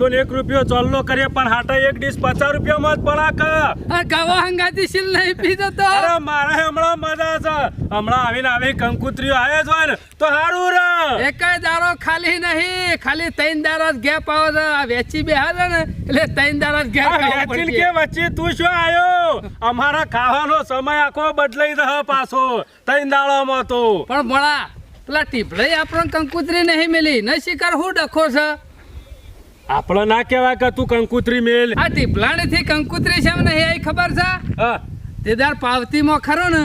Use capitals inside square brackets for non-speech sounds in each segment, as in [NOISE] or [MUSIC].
એકસો ને એક રૂપિયો ચોલ્લો કરીએ પણ હાટા એક ડીશ પચાસ રૂપિયામાં જ પડાક. ગવા હંગાતી શીલ નહીં પીધો તો. અરે મારે હમણાં મજા છે. હમણાં આવીને આવી કંકુત્રીઓ આવે જ હોય ને તો સારું રે. એક દારો ખાલી નહીં ખાલી ત્રણ દારો જ ગેપ આવે છે. આ વેચી બેહાર હાલે ને એટલે ત્રણ દારો જ ગેપ પડશે. કે વચ્ચે તું શું આયો? અમારા ખાવાનો સમય આખો બદલાઈ રહ્યો પાછો તૈન દાડામાં તો. પણ ભણા પેલા ટીપડે આપણને કંકુત્રી નહીં મિલી. ન શિકાર હું ડખો છે? આપણે ના કહેવાય કે તું કંકુત્રી મેલ. આ ટીપલાણી થી કંકુત્રી છે નહીં આવી ખબર છે? હા. પાવતી પાવતીમાં ખરો ને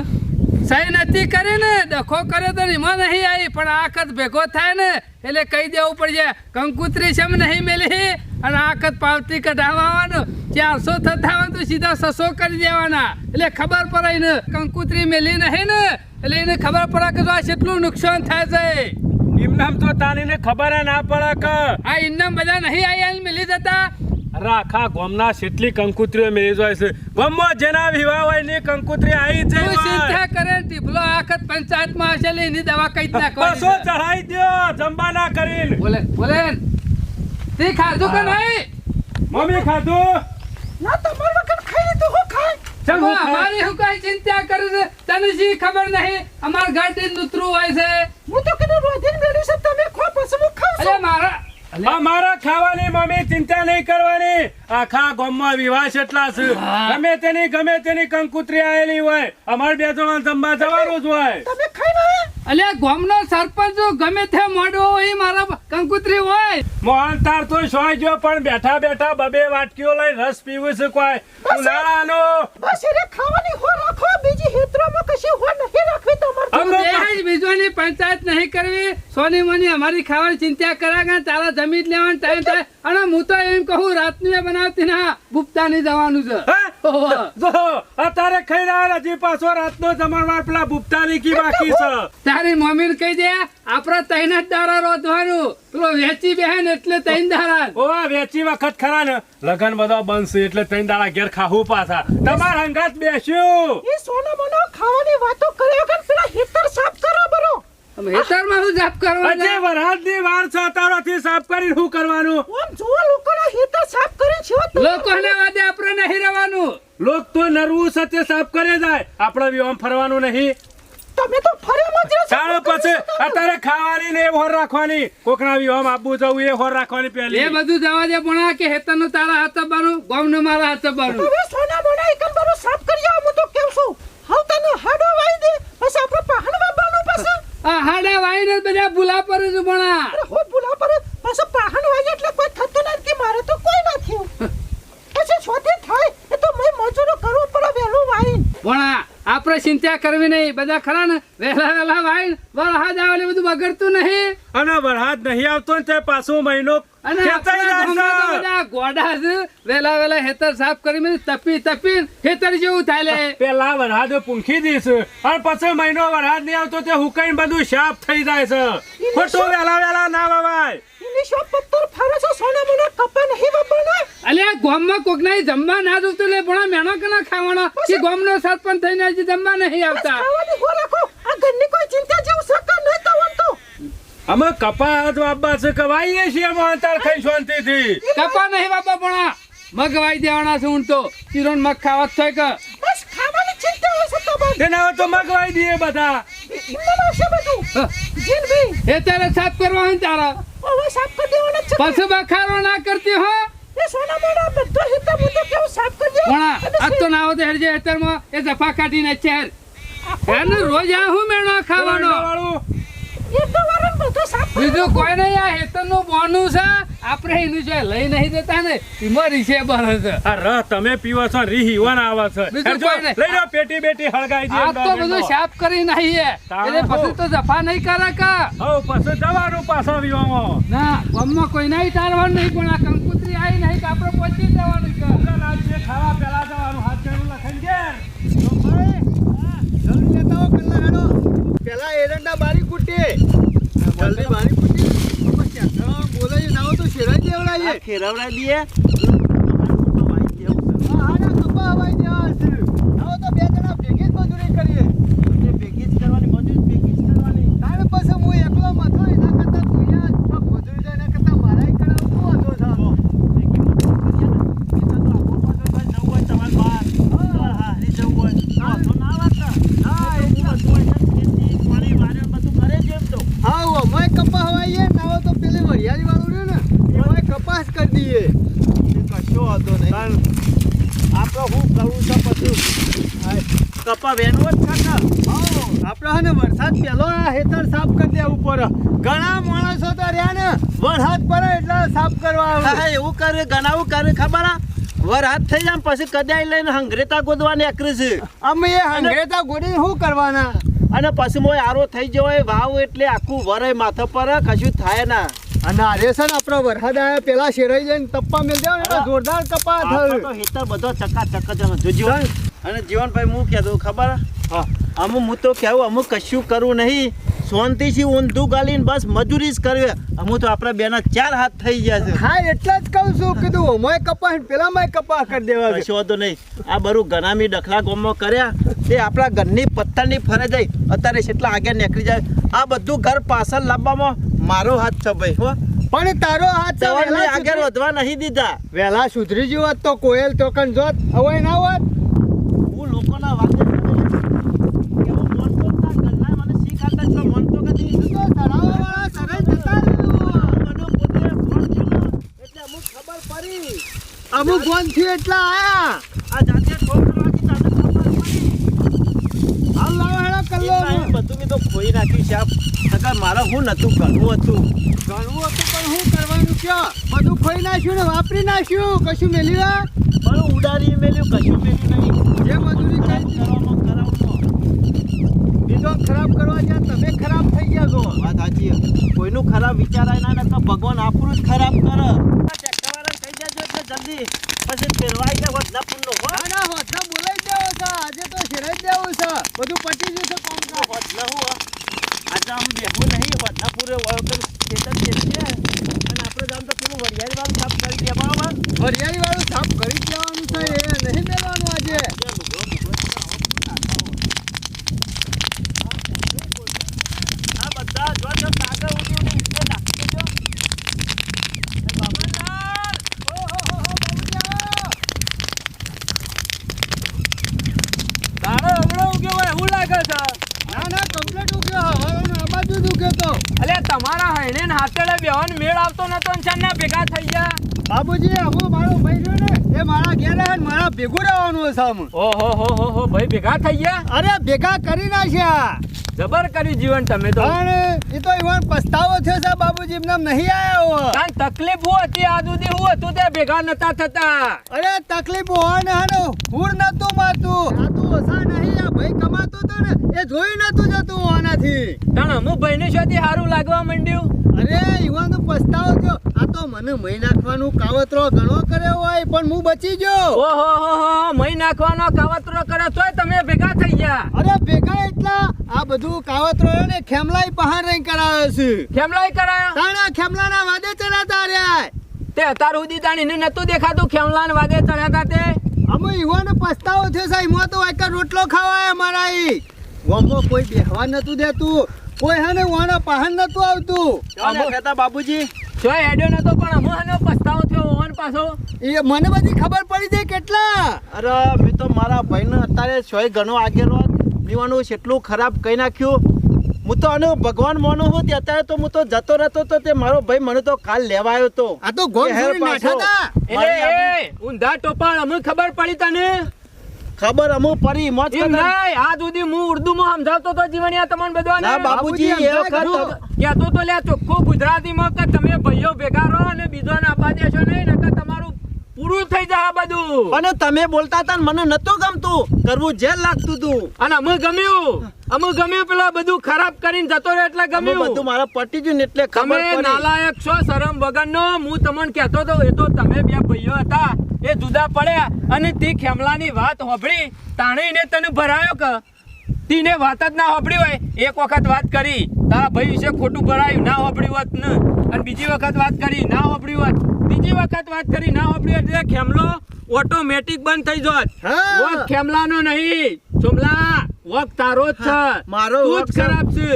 સહી નથી કરી ને ડખો કર્યો તો એમાં નહીં આવી પણ આખત ભેગો થાય ને એટલે કહી દેવું પડશે કંકુત્રી છે નહીં મેલી અને આખત પાવતી કઢાવવાનું ચારસો થતા તો સીધા સસો કરી દેવાના. એટલે ખબર પડે ને કંકુત્રી મેલી નહીં ને એટલે એને ખબર પડે કે આ કેટલું નુકસાન થાય છે. એમનામ તો તાનીને ખબર ના પડે કે આ ઇમનામ બધા નહીં આયા મિલી જતા રાખા ગોમના કેટલી કંકુત્રીઓ મેળવી જાય છે. ગામમાં જેના વિવાહ હોય ને કંકુત્રી આવી જાય ચિંતા કરે ટીપલો આખત પંચાયતમાં હશે લે એની દવા કઈ ના નાખવાની બસો ચઢાઈ દ્યો જંબા ના કરીને. બોલે બોલે. તે ખાધું કે નહીં? મમ્મી ખાધું? ના તમાર વખત ખાઈ લીધું હું ખાય ચમ હું ખાય? અમારી હું કઈ ચિંતા કરે છે? તને શી ખબર નહીં? અમાર ઘરથી નુતરું હોય છે. હું તો કીધું રોધીન મેળ્યું છે તમે ખો પછી હું ખાઉં છું. મારા અમારા મારા ખાવાની મમ્મી ચિંતા નહીં કરવાની. આખા ગામમાં વિવાહ છે. એટલા છે. ગમે તેની ગમે તેની કંકુત્રી આવેલી હોય અમારે બે જણા જમવા જવાનું જ હોય. ખાઈ ગામનો સરપંચ જો ગમે તે મોડો હોય એ મારા કંકુત્રી હોય. મોહન તાર તો સોય જો પણ બેઠા બેઠા બબે વાટકીઓ લઈ રસ પીવું છે કોઈ. ઉનાળાનો બસ રે ખાવાની હો રાખો. બીજી હેતરોમાં કશી હો નહીં રાખવી તમારે અમે બીજોની પંચાયત નહીં કરવી. સોની મની અમારી ખાવાની ચિંતા કરાગા તારા જમીન લેવાનું ટાઈમ થાય અને હું તો એમ કહું રાતનું એ બનાવતી ના ગુપ્તા ની જવાનું છે. જો અત્યારે ખાઈ રહ્યા હજી પાછો રાતનો જમણવાર પેલા ભૂપતાની કી બાકી છે. તારી મમ્મીને કહી દે આપડે તૈન જ દારા રોધવાનું. પેલો વેચી બેહે ને એટલે તૈન દારા. ઓ વેચી વખત ખરા ને. લગન બધા બનશે એટલે ત્રણ દારા ઘેર ખાવું પાછા. તમાર હંગાત બેસ્યું. એ સોના મોનો ખાવાની વાતો કર્યા વગર પેલા હેતર સાફ કરો બરો આમ હેતરમાં હું અજે કરવાના વરસાદની વાર છે તારોથી સાફ કરી શું કરવાનું? ઓમ જુઓ લોકોના હિત સાફ કરી છે. લોકોને વાદે આપણે નહીં રહેવાનું. લોક તો નરવું છે સાફ કરે જાય. આપણે બી ઓમ ફરવાનું નહીં. તમે તો ફર્યામાં જ રહો ચાલો પછી અત્યારે ખાવાની ને હોર રાખવાની. કોકના બી ઓમ આબુ જવું એ હોર રાખવાની પહેલી. એ બધું જવા દે પણ કે હેતરનું તારા હાથ બાનું ગોમનું મારા હાથ બારું. હવે સોના મોના એકન બરો સાફ કરી આવું તો કેવું છું? હવે તને હાડો વાઈ દે બસ આપણે પહાડ પછી વાઈને બધા ભૂલા પર જ ભણા હો ભૂલા પર પછી પાહણ વાઈ એટલે કોઈ થતું નથી મારે તો કોઈ ના થયું. [LAUGHS] પછી છોતે થાય એ તો મેં મજૂરો કરવું પડે વેલું વાઈ ભણા આપણે ચિંતા કરવી નહીં. બધા ખરા ને? વહેલા વહેલા વાઈને વરસાદ આવે એટલે બધું બગડતું નહીં. અને વરસાદ નહીં આવતો ને તે પાછો મહિનો વહેલા વહેલા હેતર સાફ કરી તપી તપી હેતર જેવું થાય પેલા વરસાદ પૂંખી દઈશ અને પછી મહિનો વરસાદ નહીં આવતો તે હુકાઈ બધું સાફ થઈ જાય છે. ખોટું વહેલા વહેલા ના વવાય. ઇંગ્લિશો પત્તર ફરે છે સોના મોના કપા નહીં વાપરના અલે ગોમમાં કોક ના જમવા ના જોતું લે ભણા મેણો કે ના ખાવાનો કે ગામનો સરપંચ થઈને હજી જમવા નહીં આવતા. ખાવાની હો રાખો. આ ઘરની કોઈ ચિંતા જેવું સકર નહીં તો અમે કપાસ બાબા છે કવાઈએ છીએ અમે અંતર ખાઈ શાંતિથી. કપા નહીં બાપા ભણા મગ વાઈ દેવાના છે તો. ચીરોન મગ ખાવા છે થાય કે. બસ ખાવાની ચિંતા હોય છે તમારે તેના તો મગવાઈ દઈએ બધા. ઇમન છે બધું. હ, જીન ભી હેતરે સાફ કરવા તારા. હવે સાફ કરી દેવાના છે. પછી બખારો ના કરતી હો. એ સોના મોડા બધો હિતા મુદ્દો કેવું સાફ કરી દેવો. ભણા આ તો ના હોતે હેરજે હેતરમાં એ જફા કાઢીને ચેર. એને રોજ આ હું મેણો ખાવાનો વાળું એક તો વારન બધો સાફ કરી બીજું કોઈ નહીં આ હેતરનું બોનું છે. આપણે એનું જો લઈ નહીં દેતા ને એમાં રિસેબલ હશે. આ રહ તમે પીવો છો રી હિવન આવે છે. બીજું કોઈ નહીં. લઈ લો પેટી બેટી હળગાઈ દે આ તો બધું સાફ કરી નહીં તાણે એટલે પછી તો જફા નહીં કરે કા? હો પછી જવાનું પાછા વિવામાં ના ગામમાં કોઈ નહીં તારવાનું નહીં પણ આ કંકુતરી આવી નહીં કે આપણે પહોંચી જવાનું છે. ખાવા પેલા જવાનું હાથ પેલું લખાઈ કે જલ્દી લેતા આવો પેલા હેડો. પેલા એરંડા બારી કુટી જલ્દી મારી પૂછી બોલાવી ના તો શેરાઈ દેવડાવીએ ખેરવડા દીએ હા હા ના કપા હવાઈ દેવા હશે આવો તો બે જણા ભેગી જ મજૂરી કરીએ ભેગી જ કરવાની મજૂરી ભેગી જ કરવાની તાણ પછી હું એકલો મથો એના કરતા તું અહીંયા છો મજૂરી તો એના કરતા મારા કરાવ શું વાંધો છે ભેગી મજૂરી કરીએ ને એટલે તો આખો પાછો ભાઈ જવું હોય તમારે બહાર હા હારી જવું હોય વાંધો ના વાગતા હા એ બધું હોય છે ખેતી પાણી વારે બધું કરે છે એમ તો હા હું અમારે કપા હવાઈએ ના હોય તો પેલી વરિયાળી વાળું રહ્યું ને એમાં કપાસ કરી દઈએ કશો વાંધો નહીં આપણે શું કરવું છે પછી કપા વેનવો જ કાકા. આપણે હે ને વરસાદ પહેલો આ હેતર સાફ કરી દેવું પડે ઘણા માણસો તો રહ્યા ને વરસાદ પડે એટલે સાફ કરવા આવે. એવું કરે ગણાવું કરે ખબર આ? વરસાદ થઈ જાય પછી કદાઈ લઈને હંગરેતા ગોદવાની આકરી છે. અમે એ ગોડી શું કરવાના? અને પછી મોય આરો થઈ જવાય વાવ એટલે આખું વરાય માથા પર કશું થાય ના. અને આરે છે ને આપણો વરસાદ આવ્યા પેલા શેરાઈ જઈને તપ્પા મેળ ને જોરદાર કપા થયું. હેતર બધો ચકા ચક. જોજો અને જીવનભાઈ હું કહેતો ખબર? હા. અમુક હું તો કહેવું અમુક કશું કરવું નહીં. શાંતિથી ઊંધું ગાલીને બસ મજૂરી જ કરવી. અમુક તો આપણા બેના ચાર હાથ થઈ ગયા છે. હા એટલે જ કહું છું કીધું મોય કપાસ ને પેલા માં કપા કરી દેવા કશો તો નહીં. આ બરું ગનામી ડખલા ગોમમાં કર્યા. તે આપણા ઘરની પથ્થરની ફરે જાય. અત્યારે કેટલા આગળ નીકળી જાય. આ બધું ઘર પાછળ લાવવામાં મારો હાથ છે ભાઈ હો. પણ તારો હાથ તો આગળ વધવા નહીં દીધા. વહેલા સુધરી જ હોત તો કોયલ ટોકન જોત હવે ના હોત હું લોકોના વાતે કેવું મોનતો જ ના ઘરના મને શીખ આપતા છો મોનતો કદી તો તળાવવાળા સરાઈ જતા રહ્યો. મને પોતે ફોન થયેલો એટલે અમુક ખબર પડી અમુક ફોનથી એટલા આયા. આ જાતે ઠોકર વાગી જાતે ખબર પડી હાલ લાવો હેડો કલ્લો બધું મેં તો ખોઈ નાખ્યું આ નકર મારે હું નતું કરવું હતું. હતું પણ શું કરવાનું કયો? બધું ખોઈ નાખ્યું ને વાપરી નાખ્યું? કશું મેલ્યું પણ ઉડાડી મેલ્યું કશું મેલ્યું નહીં. જે મજૂરી કઈ કરવામાં કરાવવામાં બીજો ખરાબ કરવા જ્યાં તમે ખરાબ થઈ ગયા છો. વાત સાચી કોઈનું ખરાબ વિચારાય ના નકર ભગવાન આપણું જ ખરાબ કરે. ટેક્ટરવાળાને થઈ જજો એટલે જલ્દી. પછી ફેરવાઈ જાય હોત ના પુણ્યનો હો. ના ના હોતા બોલાઈ દેવો છે. આજે તો શેરાઈ દેવો છે. બધું પટી જશે કોમ તો. હોત ન હું. આજે આમ બેહવું નહીં હોત ના પૂરે વળતર ખેતર છે. અને આપણે જામ તો પેલું વરિયાળી વાળું સાફ કરી દે બરાબર વરિયાળી વાળું સાફ કરી જ દેવાનું છે એ નહીં મેળવાનું આજે આ બધા જો જો કાગળ ઉડી ઉડી ઈંટો નાખી દેજો. એ બાબુલાલ! ઓ હો હો હો, બાબુજી! તારો હમણાં ઉગ્યો હોય એવું લાગે છે ના ના કમ્પ્લીટ ઉગ્યો હવાનો આ બાજુ જ ઉગ્યો તો અલે તમારા હૈણે ને હાથેડે બેહન મેળ આવતો નતો ને ચાંદના ભેગા થઈ ગયા બાબુજી આવો મારો ભાઈ રહ્યો ને એ મારા ઘેર ને મારા ભેગું રહેવાનું છે. ઓહો હો હો હો ભાઈ ભેગા થઈ ગયા? અરે ભેગા કરી નાખ્યા. જબર કર્યું જીવન તમે તો. એ તો ઈવન પસ્તાવો થયો છે બાબુજી એમને નહીં આવ્યો કાન તકલીફ હું હતી આ દુધી હું હતું તે ભેગા નતા થતા. અરે તકલીફ હોય ને હાનો હુર નતું મારતું. આ તું ઓસા નહીં આ ભાઈ કમાતો તો ને એ જોઈ નતું જતું આનાથી. તાણ અમુક ભાઈને શોધી સારું લાગવા માંડ્યું. અરે ઈવન પસ્તાવો થયો. આ તો મને મહી નાખવાનું કાવતરો ઘણો કર્યો હોય પણ હું બચી ગયો. ઓહો હો હો મહી નાખવાનો કાવતરો કર્યો તોય તમે ભેગા થઈ ગયા. અરે ભેગા એટલા? આ બધું કાવતરો ને ખેમલાઈ પહાણ રહી કરાવે છે. ખેમલાઈ કરાયો? તાણા ખેમલાના વાદે ચડાતા રહ્યા. તે અત્યાર તાણી તાણીને નતું દેખાતું ખેમલાન વાદે ચડ્યા તા? અમે ઈવાનો પસ્તાવો થયો સાહેબ. મો તો એક રોટલો ખાવાય મારા ઈ ગામમાં કોઈ બેહવા નતું દેતું. કોઈ હને વાણા વાના પહાડ નતું આવતું. અમે કહેતા બાબુજી જો એડ્યો નતો પણ અમો હને પસ્તાવો થયો ઓન પાછો. એ મને બધી ખબર પડી જાય કેટલા. અરે મેં તો મારા ભાઈને અત્યારે છોય ઘણો આગેલો નીવાનું એટલું ખરાબ કહી નાખ્યું. હું તો આનું ભગવાન માનું હું તે અત્યારે તો હું તો જતો રહેતો તો તે મારો ભાઈ મને તો કાલ લેવા આવ્યો તો. આ તો ગોળ હેર. એટલે એ ઊંધા ટોપાળ અમને ખબર પડી તને? ખબર અમુ પરી મોજ નહીં આ સુધી હું ઉર્દુમાં સમજાવતો તો જીવણિયા તમને બધો ના બાપુજી એ વખત કહેતો તો લ્યા ચોખ્ખું ગુજરાતીમાં કે તમે ભાઈઓ ભેગા રહો અને બીજોને દેશો નહીં નકર તમારું પૂરું થઈ જાય આ બધું. અને તમે બોલતા હતા મને નતું ગમતું. કરવું જેલ લાગતું તું. અને અમે ગમ્યું. અમે ગમ્યું પેલા બધું ખરાબ કરીને જતો રહ્યો એટલે ગમ્યું. બધું મારા પટી ગયું ને એટલે તમે નાલાયક છો શરમ વગરનો. હું તમને કહેતો તો એ તો તમે બે ભાઈઓ હતા. એ જુદા પડ્યા. અને તે ખેમલાની વાત હોભળી તાણીને તને ભરાયો કે? તીને વાત જ ના હોપડી હોય. એક વખત વાત કરી તારા ભાઈ વિશે ખોટું ભરાયું ના હોભળ્યું હોત ને. અને બીજી વખત વાત કરી ના હોભળ્યું હોત. બીજી વખત વાત કરી ના હોત એટલે ખેમલો ઓટોમેટિક બંધ થઈ જોત. વોક ખેમલાનો નહીં. ચુમલા વોક તારો જ છે. મારો તું જ ખરાબ છે.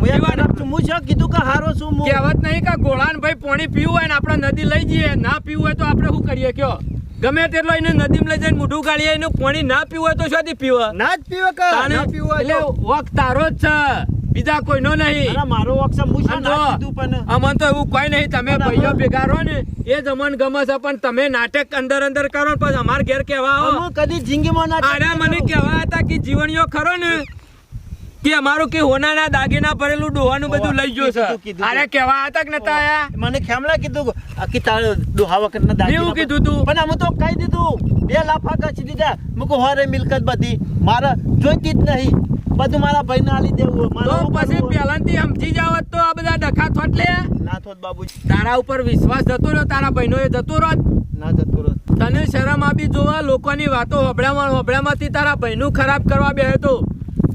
હું છું. કીધું કે હારો છું હું. કહેવત નહીં કે ગોળાન ભાઈ પાણી પીવું હોય ને આપણે નદી લઈ જઈએ ના પીવું હોય તો આપણે શું કરીએ કયો? ગમે તેટલો એને નદીમાં લઈ જઈને મોઢું કાઢીએ એનું પાણી ના પીવું હોય તો શોથી પીવે? ના જ પીવે કે? ના પીવું એટલે. વખ તારો જ છે. બીજા કોઈનો નહીં. અરે મારો વોક છે હું શું અને ના જો, કીધું પણ? અમન તો એવું કોઈ નહીં તમે. ભાઈઓ ભેગા રહો ને એ જમન ગમે છે પણ તમે નાટક અંદર અંદર કરો પછી અમાર ઘેર કેવા આવો. કદી જિંદગીમાં ના આને મને કેવા હતા કે જીવણીઓ ખરો ને કે અમારું કે હોનાના દાગીના ભરેલું ડોવાનું બધું લઈ ગયો છે. અરે કેવા હતા કે નતા આયા? મને ખેમલા કીધું કે તારે દોહા વખત ના દાગીના એવું કીધું તું? પણ અમે તો કહી દીધું બે લાફા કાચી દીધા. મુકો હોરે મિલકત બધી મારા જોઈતી જ નહીં. બધું મારા ભાઈને આલી દેવું મારા ઉપર પહેલાથી સમજી જાવ તો આ બધા ડખા થોટ લે. ના થોત બાબુ તારા ઉપર વિશ્વાસ જતો રહ્યો તારા બહેનો એ જતો રહ્યો ના જતો રહો તને શરમ આપી જોવા લોકોની વાતો હોબળામાં હોબળામાંથી તારા બહેનું ખરાબ કરવા બે તો?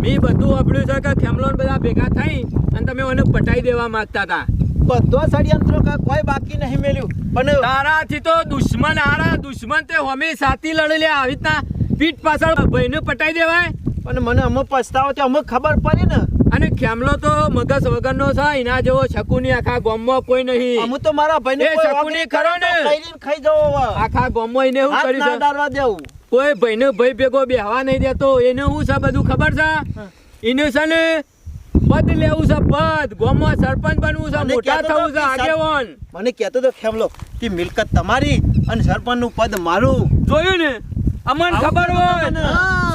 મેં બધું વાપર્યું છે કે ખેમલો બધા ભેગા થઈ અને તમે મને પટાઈ દેવા માંગતા હતા. બધો ષડયંત્રો કે કોઈ બાકી નહીં મેલ્યું. પણ તારાથી તો દુશ્મન આરા દુશ્મન તે હમી સાથી લડી લે આવી રીતના પીઠ પાછળ ભાઈને પટાઈ દેવાય. પણ મને અમે પછતાવો છે અમે ખબર પડી ને. અને ખેમલો તો મગજ વગરનો છે એના જેવો શકુની આખા ગામમાં કોઈ નહીં. અમે તો મારા ભાઈને શકુની ખરો ને? ખાઈ જવો આખા ગામમાં એને હું કરી ડાળવા દેવું. કોઈ ભાઈને ભાઈ ભેગો બેહવા નહીં દેતો એને હું છે બધું ખબર છે? એને છે ને પદ લેવું છે પદ. ગોમાં સરપંચ બનવું છે મોટા થવું છે આગેવાન. મને કહેતો તો ખેમલો કે મિલકત તમારી અને સરપંચનું પદ મારું. જોયું ને? અમન ખબર હોય.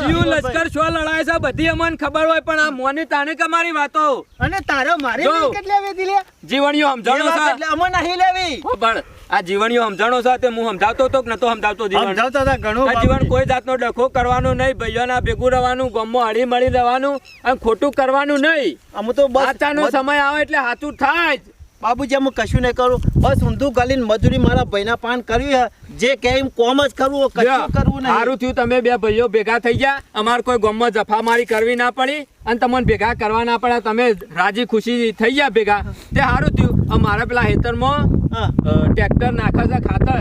જીવ લશ્કર છો લડાય છે બધી અમન ખબર હોય પણ આ મોની તાને કે મારી વાતો? અને તારે મારી. મિલકત લેવી દીલે જીવણીઓ સમજાણો છે? એટલે અમે નહીં લેવી. પણ આ જીવણીઓ સમજાણો છે તે હું સમજાવતો તો કે નતો સમજાવતો જીવન સમજાવતા હતા ઘણું આ જીવન કોઈ જાતનો ડખો કરવાનો નહીં ભાઈઓના ભેગું રહેવાનું ગામમાં હળી મળી રહેવાનું અને ખોટું કરવાનું નહીં. અમે તો બસ સમય આવે એટલે હાથું થાય જ. બાબુજી અમે કશું નહીં કરું. બસ ઊંધું ગાલીને મજૂરી મારા ભાઈના પાન કરવી હે જે કે એમ કોમ જ કરવું કશું કરવું નહીં. સારું થયું તમે બે ભાઈઓ ભેગા થઈ ગયા. અમારે કોઈ ગમમાં જફામારી કરવી ના પડી. અને તમને ભેગા કરવા ના પડ્યા. તમે રાજી ખુશી થઈ ગયા ભેગા. તે સારું થયું. અમારા પેલા હેતરમાં હા. ટ્રેક્ટર નાખે છે ખાતર.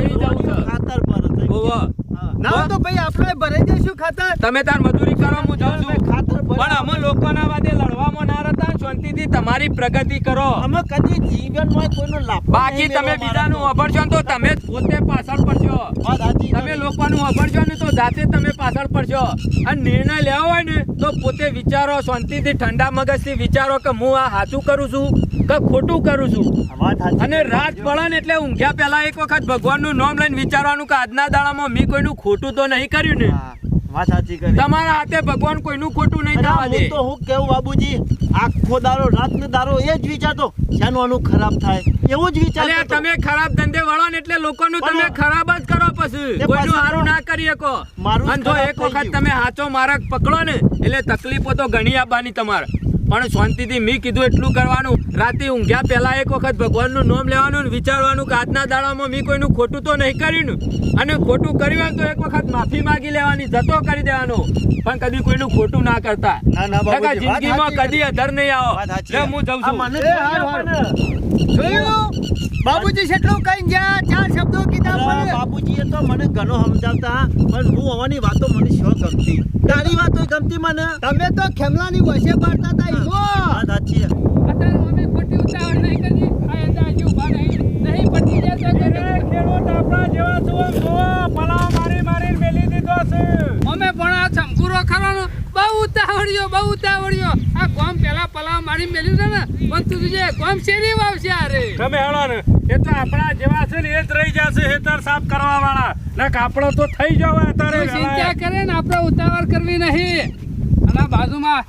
એ જવું છે. ખાતર પર. હા. ના તો ભાઈ આપણે ભરાઈ દઈશું ખાતર. તમે તાર મજૂરી કરો હું જાઉં છું. ખાતર પણ અમે લોકોના વાદે લડવામાં ના રહેતા શાંતિથી તમારી પ્રગતિ કરો. અમે કદી જીવનમાં કોઈનો લાભ બાકી તમે લેવો બીજાનું મારા વાપરશો તો તમે પોતે પાછળ પડશો. તમે લોકો લોકોનું વાપરશો ને તો જાતે તમે પાછળ પડશો. અને નિર્ણય લેવો હોય ને તો પોતે વિચારો શાંતિથી ઠંડા મગજથી વિચારો કે હું આ સાચું કરું છું કે ખોટું કરું છું. અને. રાત પડે ને એટલે ઊંઘ્યા પહેલા એક વખત ભગવાનનું નામ લઈને વિચારવાનું કે આજના દાડામાં મેં કોઈનું ખોટું તો નહીં કર્યું ને? વાત સાચી કરી. તમારા હાથે ભગવાન કોઈનું ખોટું નહીં થવા દે. તો હું કેવું બાબુજી? આખો દારો રાત ને દારો એ જ વિચારતો શાનું આનું ખરાબ થાય? એવું જ વિચાર તમે ખરાબ ધંધે વળો ને એટલે લોકોનું તમે ખરાબ જ કરો પછી. કોઈ કોઈનું સારું ના કરી શકો. મારું જ જો એક વખત તમે હાચો મારક પકડો ને એટલે તકલીફો તો ઘણી આવવાની તમારે. પણ શાંતિથી મેં કીધું એટલું કરવાનું. રાતે ઊંઘ્યા પહેલાં એક વખત ભગવાનનું નામ લેવાનું ને વિચારવાનું કે આજના દાડામાં મેં કોઈનું ખોટું તો નહીં કર્યું અને ખોટું કર્યું હોય તો એક વખત માફી માગી લેવાની જતો કરી દેવાનો. પણ કદી કોઈનું ખોટું ના કરતા. જિંદગીમાં કદી અધર નહીં આવો. હું જઉં છું. બાબુજી જેટલું કઈ ગયા ચાર શબ્દો કીધા બાબુજીએ તો મને ઘણો સમજાવતા પણ હું આવવાની વાતો મને શું ગમતી. તારી વાતો ગમતી મને. તમે તો ખેમલાની વસે પાડતા હતા. વાત સાચી છે. અત્યારે અમે ખોટી ઉતાવળ નહીં કરી. આ એના ઊભા નહીં નહીં પટી જશે ખેડૂત આપણા જેવા છો જોવા પલાવ મારી મારી મેલી દીધો છે. અમે પણ આ ચંપુરો ખરો બહુ ઉતાવળ્યો બહુ ઉતાવળ્યો. આ કોમ પેલા પલાવ મારી મેલ્યું છે ને પણ તું જોજે કોમ શેરી વાવશે અરે તમે હેળો ને. એ તો આપણા જેવા છે ને એ જ રહી જશે હેતર સાફ કરવા વાળા ને કાપડો તો થઈ જવા અત્યારે ચિંતા કરે ને આપણે ઉતાવળ કરવી નહીં. અને આ બાજુમાં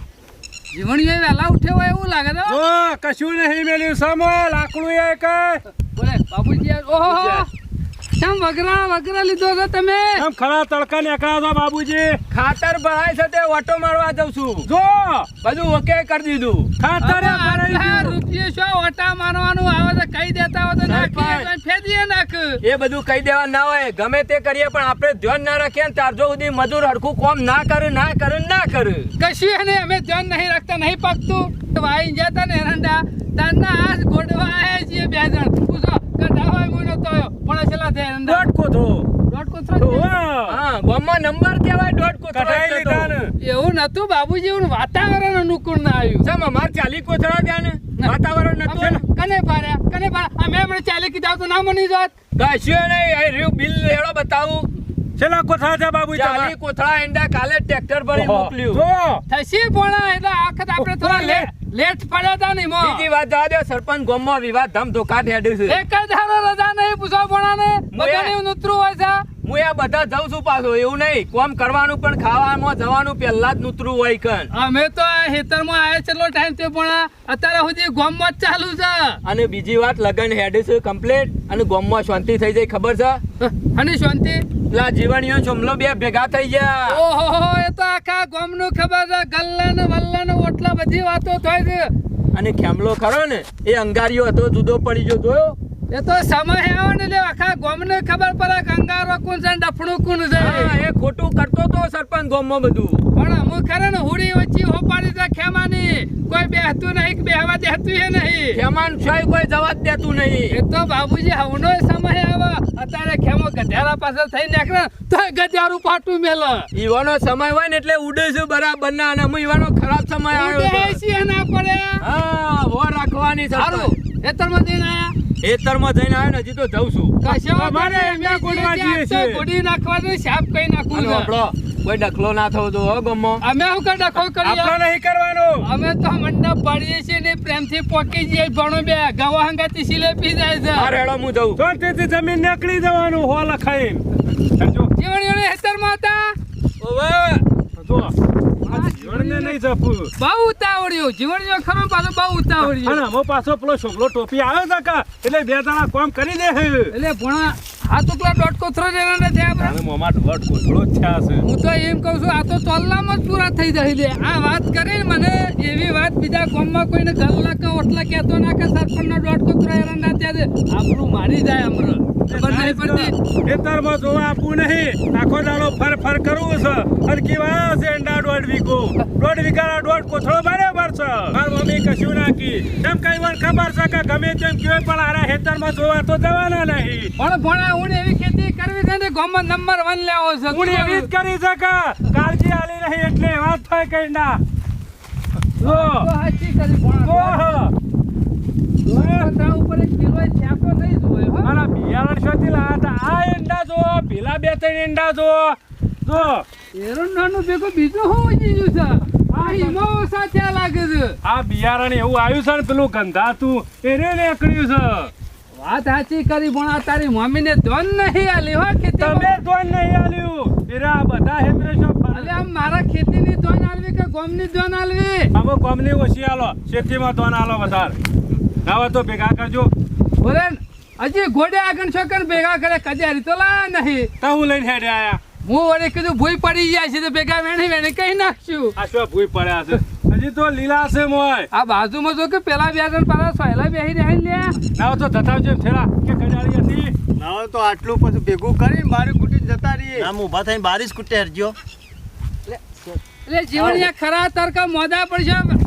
જીવણીઓ વેલા ઉઠ્યો હોય એવું લાગે તો કશું નહીં મેલ્યું સમો લાકડું એ કઈ બોલે બાબુજી ઓહો. કેમ વગરા વગરા લીધો છો તમે? આમ ખરા તડકા નીકળ્યા છો બાબુજી? ખાતર ભરાય છે તે ઓટો મારવા જઉં છું. જો! બધું ઓકે કરી દીધું. ખાતર. રૂપિયા શું ઓટા મારવાનું આવે તો કહી દેતા હોય તો ફેદીએ નાખ. એ બધું કહી દેવા ના હોય. ગમે તે કરીએ પણ આપણે ધ્યાન ના રાખીએ ને ત્યાર જો સુધી મજૂર હડખું કોમ ના કરે ના કરે ના કરે. કશું એને અમે ધ્યાન નહીં રાખતા નહીં પાકતું. તો વાઈ જતા ને એરંડા. તારના આ ગોડવા બે જણ. પૂછો. કઢાવાય મુનો તો પણ છેલ્લા થયા દોઢ કોથળો. દોઢ કોથળો હા ગામમાં નંબર કહેવાય દોઢ કોથળો કઢાઈ લીધા ને. એવું નતું બાબુજી એવું વાતાવરણ અનુકૂળ ના આવ્યું. ચમ અમાર ચાલી કોથળા ત્યાં ને? વાતાવરણ નતું કને પાડ્યા કને એમણે ચાલે કીધા તો ના મની જાત. નહીં રહ્યું બિલ હેડો બતાવું. છેલ્લા કોથળા છે બાબુ ચાલી? કોથળા એંડા કાલે ટ્રેક્ટર ભરી મોકલ્યું. જો. થશે પોણા એટલે આખત આપણે થોડા લે- લેટ પડ્યા હતા ને એમાં. બીજી વાત જવા દો સરપંચ ગોમમાં વિવાદ ધમ ધોકા હેડ્યું છે. એક જ હારો રજા નહીં પૂછો પણ બધાની નૂતરું હોય છે. હું આ બધા જઉં છું પાછો એવું નહીં. કોમ કરવાનું પણ ખાવામાં જવાનું પહેલા જ નૂતરું હોય કન અમે તો આ ખેતરમાં આયા છેલ્લો ટાઈમ થયો પણ. અત્યારે સુધી ગોમમાં જ ચાલુ છે. અને બીજી વાત લગન હેડ છે કમ્પ્લીટ અને ગોમમાં શાંતિ થઈ જાય ખબર છે? અને શાંતિ? પેલા જીવણીઓ ચોમલો બે ભેગા થઈ ગયા. ઓહો તો આખા ગોમનું ખબર છે ગલ્લા ને વલ્લા ને ઓટલા બધી વાતો થાય છે. અને ખેમલો ખરો ને, એ અંગારીઓ હતો, જુદો પડી ગયો જોયો એ તો સમય આવે ને એટલે આખા ગોમને ખબર પડે કે અંગારો કોણ છે ને ડફણું કોણ છે. એ ખોટું કરતો તો સરપંચ ગામમાં બધું. પણ અમુક ખરે ને હુડી વચ્ચે હોપાડી દે ખેમાની. કોઈ બેહતું નહીં કે બેહવા દેતું એ નહીં. ખેમાન છોય કોઈ જવા જ દેતું એ નહીં તો બાબુજી હવનો સમય આવે. અત્યારે ખેમો ગધેડા પાસે થઈ નીકળે તો ગધેડું પાટું મેલ. ઈવાનો સમય હોય ને એટલે ઉડે છે બરાબર ના અને હું ઈવાનો ખરાબ સમય આવ્યો છે. ના પડે હા હો રાખવાની સારું એતરમાં જઈને આયા? ખેતરમાં જઈને આયા ને હજી તો જઉં છું. કશો મારે. એમના ગોળવા મેં જઈએ છે છીએ. નાખવાનું સાપ કઈ નાખવું છે. આપણો કોઈ ડખલો ના થવો જો હો ગામમાં અમે હું કઈ ડખો કરીએ? આપણે નહીં કરવાનું. અમે તો મંડપ પાડીએ છીએ ને પ્રેમથી પોકી જઈએ ભણો બે ગવા હંગાતી સિલેપી જાય છે. અરે હેડો હું જઉં. શાંતિથી જમીન નીકળી જવાનું હો લખાઈ જો જીવણીઓને હેતરમાં હતા? જો આ જીવણને નહીં જપું. બહુ ઉતાવળ્યું. જીવણીઓ ખરો પાછો બહુ ઉતાવળ્યું. અને આમાં પાછો પેલો છોકરો ટોપી આવ્યો છે કા એટલે બે જણા કામ કરી દે એટલે ભણા આ તો પેલા દોઢ કોથરો જેવા નથી આપણે. હવે મોમાં દોઢ જ થયા છે. હું તો એમ કહું છું આ તો તોલનામાં જ પૂરા થઈ જાય લે આ વાત કરીને મને એવી વાત બીજા ગામમાં કોઈને ગલ્લા કે ઓટલા કહેતો ના કે સરપંચનો દોઢ કોથરો હેરાન ના ત્યાં દે આપણું મારી જાય હમણાં. ખેતરમાં જોવા આપવું નહીં. આખો દાડો ફર ફર કરવું છે. અને કેવા છે એંડા દોઢ વીઘો. દોઢ વીઘાના દોઢ કોથળો બરાબર છે. માર મમ્મી કશું નાખી. તેમ કઈ વાર ખબર છે કે ગમે તેમ કહેવાય પણ આરા ખેતરમાં જોવા તો જવાના નહીં. પણ ભણા હું એવી ખેતી કરવી છે ને ગામમાં નંબર વન લેવો છે. હું એવી જ કરી શકે કાળજી આલી નહીં એટલે વાત થાય કઈ ના જો તો ઉપર એક કિલોય છાપો નહીં જોયો હો. મારા બિયારણ શોધી લાયા હતા. આ એંડા જો પેલા બે ત્રણ એંડા જો જો નાનું ભેગું બીજું છે? આ હિમો ઓછા લાગે છે. આ બિયારણ એવું આવ્યું છે ને પેલું ગંધાતું. એને નીકળ્યું છે. વાત સાચી કરી ભણા તારી મમ્મીને ધન નહીં આલી હો ખેતી તમે ધોન નહીં આલ્યું. એરા બધા હેન્દ્રેશો અલે આમ મારા ખેતીની ધોન આલવી કે ગોમની ધન આલવી? ગોમની ઓછી આલો. ખેતીમાં ધોન આલો વધારે. હવે તો ભેગા કરજો. બોલે હજી ઘોડે આગળ છોકર ભેગા કરે? કજારી તો લા નહીં. તો હું લઈને હેડે આયા. હું વળી કીધું ભૂઈ પડી જાય છે તો ભેગા વેણી વેણી કહી નાખશું? આ શું ભૂઈ પડ્યા છે? હજી તો લીલા છે મોય. આ બાજુમાં જો કે પેલા બે પાલા સહેલા સોયલા બેહી રહ્યા લે નાવ તો જતા જેમ થેલા કે કડાળી હતી? ના તો આટલું પછી ભેગું કરી મારી કુટી જતા રહીએ. આમ ઊભા થઈને બારીશ કુટે હરજો. એટલે જીવન ખરા તરકા મોદા પડશે?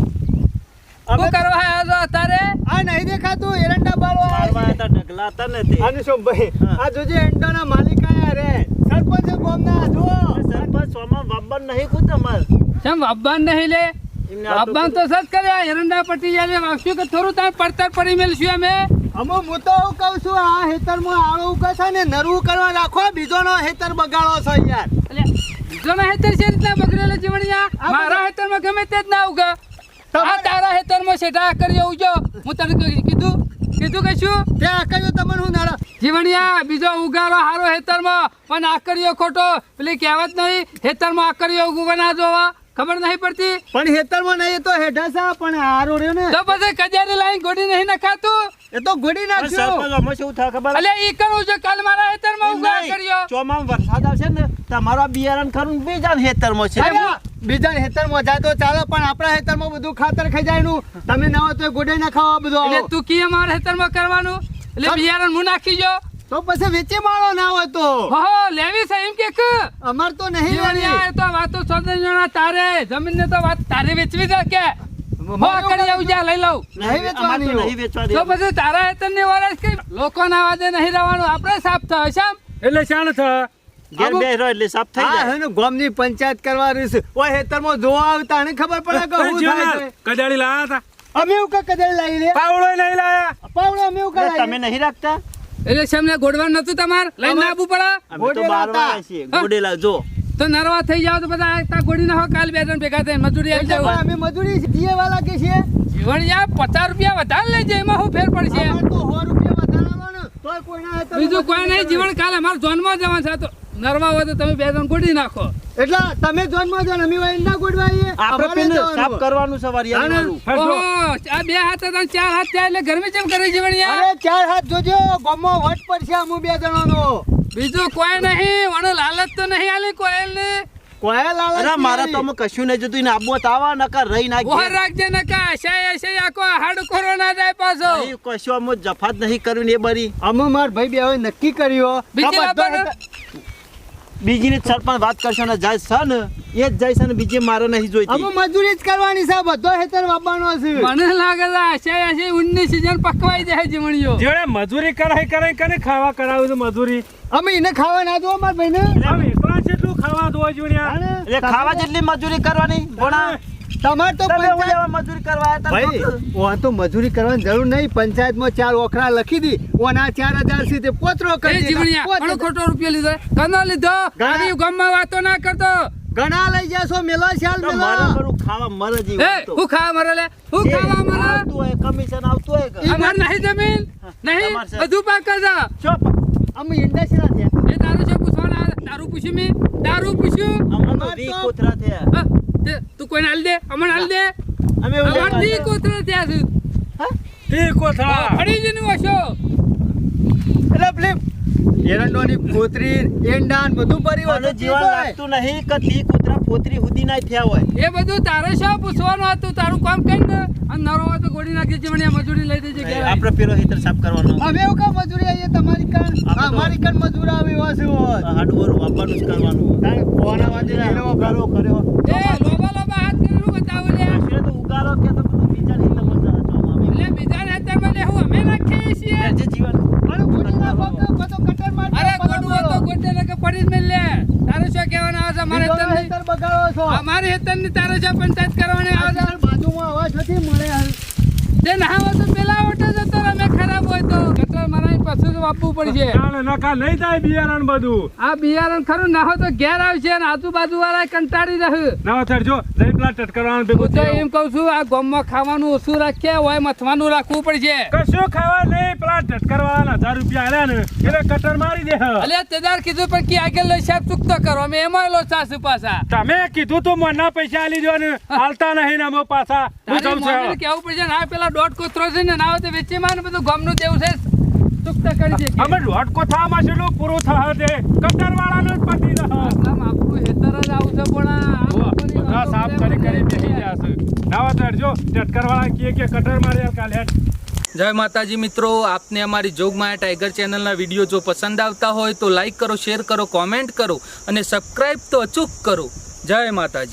શું કરવા આવ્યો છો અત્યારે? આ નહીં દેખાતું એરંડા બાળો મારવા હતા ઢગલા હતા ને તે અને શું ભાઈ આ જોજે એંડાના માલિક આયા રે. સરપંચ ગોમના જો સરપંચ સોમા બાબર નહીં કુ તમાર. કેમ વાબાન નહીં લે? એમને આ તો સત કર્યા કરે આ એરંડા પટી જાય વાગશું કે થોડું તમે પડતર પડી મેલશું અમે? અમો હું તો એવું કહું છું આ હેતરમાં આળો ઉગે છે ને નરવું કરવા રાખો. બીજોનો હેતર બગાડો છો યાર. એટલે બીજોનો હેતર છે રીતના બગડેલા જીવણિયા? મારા હેતરમાં ગમે તે જ ના ઉગે. આ તારા હેતરમાં શેઠા કરી ઉજો હું તને કીધું કીધું કે શું? ત્યાં આકર્યો તમને હું નાડા જીવણિયા બીજો ઉગારો હારો હેતરમાં. પણ આકરીઓ ખોટો. પેલી કહેવત નહીં હેતરમાં આકર્યો ઉગવા ના જોવા. ખબર નહીં પડતી? પણ હેતરમાં નહીં તો હેઠા સા પણ હારો રહ્યો ને. તો પછી કજારી લાઈન ગોડી નહીં નખાતું? એ તો ગોડી નાખ્યો સરપંચ શું થાય ખબર? અલે ઈ કરું છું કાલ મારા હેતરમાં ઉઘાડ કર્યો. ચોમામાં વરસાદ આવશે ને તમારો બિયારણ ખરું બીજા હેતરમાં છે. બીજા હેતરમાં જાય તો ચાલે પણ આપણા હેતરમાં બધું ખાતર ખાઈ જાય નું તમે ના હોય તો ગોડે ના ખાવા બધું એટલે તું કી અમારા હેતરમાં કરવાનું? એટલે બિયારણ હું નાખી જો તો પછી વેચી માળો ના હોય તો? હો લેવી છે એમ કે અમાર તો નહીં. તો વાતો સોદણીઓના તારે. જમીન ને તો વાત તારે વેચવી છે કે? હો આવું જા લઈ લઉં. નહીં વેચવાની નહીં વેચવા તો પછી તારા હેતર વરસ કે લોકોના વાદે નહીં રહેવાનું આપણે સાફ થાય શામ એટલે શાણ થ. ઘેર બે રહો એટલે સાફ થઈ જાય. હે ગામની પંચાયત કરવાની છે ઓય હેતરમાં જોવા આવતા ને ખબર પડે કે શું થાય છે. લાયા હતા. અમે એવું કે કદાચ લાવી લે પાવડો નહીં લાયા. પાવડો અમે એવું કે તમે નહીં રાખતા? એટલે ગોડવાનું નતું તમાર? લઈને આવવું પડે? તો નરવા થઈ જાવ તો બધા તા ગોડી નાખો કાલ બે જણ ભેગા થઈને મજૂરી આવી જાવ અમે મજૂરી જીએ વાલા કે છે જીવણિયા પચાસ રૂપિયા વધારે લેજે એમાં શું ફેર પડશે? તો 100 રૂપિયા વધારાનો તોય કોઈના હેતરમાં બીજું કોઈ નહીં જીવણ કાલે અમારે જોનમાં જવાનું છે. તો નરવા હોય તો તમે બે જણ ગોડી નાખો. એટલે તમે જોનમાં જો અમે વાય ના ગોડવા આવીએ આપણે પેલું સાફ કરવાનું સવારી આ બે હાથ હતા ચાર હાથ થયા એટલે ગરમી ચેમ કરે જીવણિયા અરે ચાર હાથ જોજો ગમો વટ પડશે અમુ બે જણાનો. બીજું કોઈ નહીં વણો લાલચ તો નહીં આલી કોયલ ને કોયા લાલા અરે મારા તો અમે કશું નહીં જોતું ને આબો તાવા નકા નકર રહી ના નાખી રાખજે નકા આશાય આશાય આખો હાડ કોરો ના જાય પાછો. કશું અમો જફાત નહીં કર્યું ને એ બરી. અમો માર ભાઈ બે હવે નક્કી કર્યો બીજી આ બધો લાવવાનો? હેત- બીજી ની સરપંચ વાત કરશો ને જાય છે ને એ જ જાય છે ને બીજી મારે નહીં અમે મજૂરી જ કરવાની છે બધો હેતર વાપવાનો છે. મને લાગે છે આશે આશે ઊનની સીઝન પકવાઈ જાય જીવણીઓ. જેણે મજૂરી કરાઈ કરાય કરે ખાવા કરાવ્યું છે મજૂરી. અમે એને ખાવા ના દો મારા ભાઈ ને આમ એકલા જેટલું ખાવા દો જોડ્યા એટલે ખાવા જેટલી મજૂરી કરવાની ભણા તમાર તો મજૂરી કરવા ભાઈ ઓન તો મજૂરી કરવાની જરૂર નહીં. પંચાયતમાં ચાર ઓખરા લખી દી. ઓના ચાર હજારથી પોતરો કરી જીવણિયા ખોટો રૂપિયો લીધો કનો લીધો. ઘણા- આવી વાતો ના કરતો. ઘણા લઈ જશો મેલો શાલ મેલો. મારે ખાવા મરે જેવું હું ખાવા મરે લે? હું ખાવા મરે? આવતું હોય કમિશન આવતું હોય અમાર નહીં જમીન? નહીં? બધું પાક કરતા ચો અમે ઈંડા થયા. એ તારું છે પૂછવાના? તારું પૂછ્યું મેં? તારું પૂછ્યું? અમાર તો- કોતરા થયા. તે- તું કોઈને હાલ દે? અમને હાલ દે? અમે એવું અમાર ત્યાં છે તી કોથળા. ફરી જઈને વસો. એટલે ફ્લિપ એરંડોની કોતરી એંડાન બધું ભરી હોય જીવન લાગતું નહીં કે તી કૂતરા સુધી ના થયા હોય. એ બધું તારે શું પૂછવાનું હતું તારું કામ કઈ ને. અને નરો હોય તો ગોળી નાખી જીવણિયા મજૂરી લઈ દેજે કે આપણે પેલો હિતર સાફ કરવાનો. હવે એવું કા મજૂરી આવી તમારી કાન અમારી કાન મજૂર આવી હોય છે હોય. હાડવરું વાપરનું જ કરવાનું. તારે ફોન આવાજે એનો કર્યો કર્યો. એ લોબા લોબા હાથ કરીને બતાવું લે આશરે તો ઉગારો કે તો બધું બીજા મજા હતો એટલે બીજા લે હું અમે નાખીએ છીએ. જે જીવન અરે ગોળીના પગ બધો કટર માર અરે ગોડું તો ગોડે લગે પડી જ મેલ લે. તારે શું કહેવાનું આવે છે? અમારે બીજો હેતરની બગાડો છો. અમારી હેતરની તારે શું પંચાયત કરવાની આવે છે? બાજુમાં અવાજ નથી મળે હાલ. તે ના હોય તો પેલા ઓટો જતો અમે ખરાબ હોય તો. ગટર મારા પાછું વાપવું પડશે. કાલે નકા નહીં થાય બિયારણ બધું. આ બિયારણ ખરું નાહો તો ઘેર આવશે ને આજુબાજુ વાળા કંટાળી રહે ના થાય જો જઈ પેલા ટટકરવાનું ભેગું તો એમ કહું છું આ ગોમમાં ખાવાનું ઓછું રાખીએ હોય મથવાનું રાખવું પડશે. કશું ખાવા નહીં પેલા ટટકરવાળાના હજાર રૂપિયા આલ્યા ને એટલે કટર મારી દે. અલે તેદાર કીધું પણ કે આગળ લઈ સાહેબ ચૂકતો કરો. અમે એમાં લો સાસુ પાછા. તમે કીધું તો મને પૈસા આલી દો ને હાલતા નહીં ને અમે પાછા. હું તારી છું કેવું પડશે ના પેલા દોઢ કોથરો છે ને ના હોય તો વેચી માં બધું ગમનું દેવું છે. ચૂકતા કરી દે અમે દોઢ કોથામાં છેલ્લું પૂરો થશે તે કટર વાળાનું જ પતી રહે. આમ આપણું હેતર જ આવશે પણ આ બધા સાફ કરે કરી બેસી છે. નાવા ટટકર વાળા કહે કે કટર મારે કાલે જય માતાજી મિત્રો આપને અમારી જોગમાયા ટાઈગર ચેનલના વીડિયો જો પસંદ આવતા હોય તો લાઈક કરો શેર કરો કોમેન્ટ કરો અને સબસ્ક્રાઈબ તો અચૂક કરો. જય માતાજી.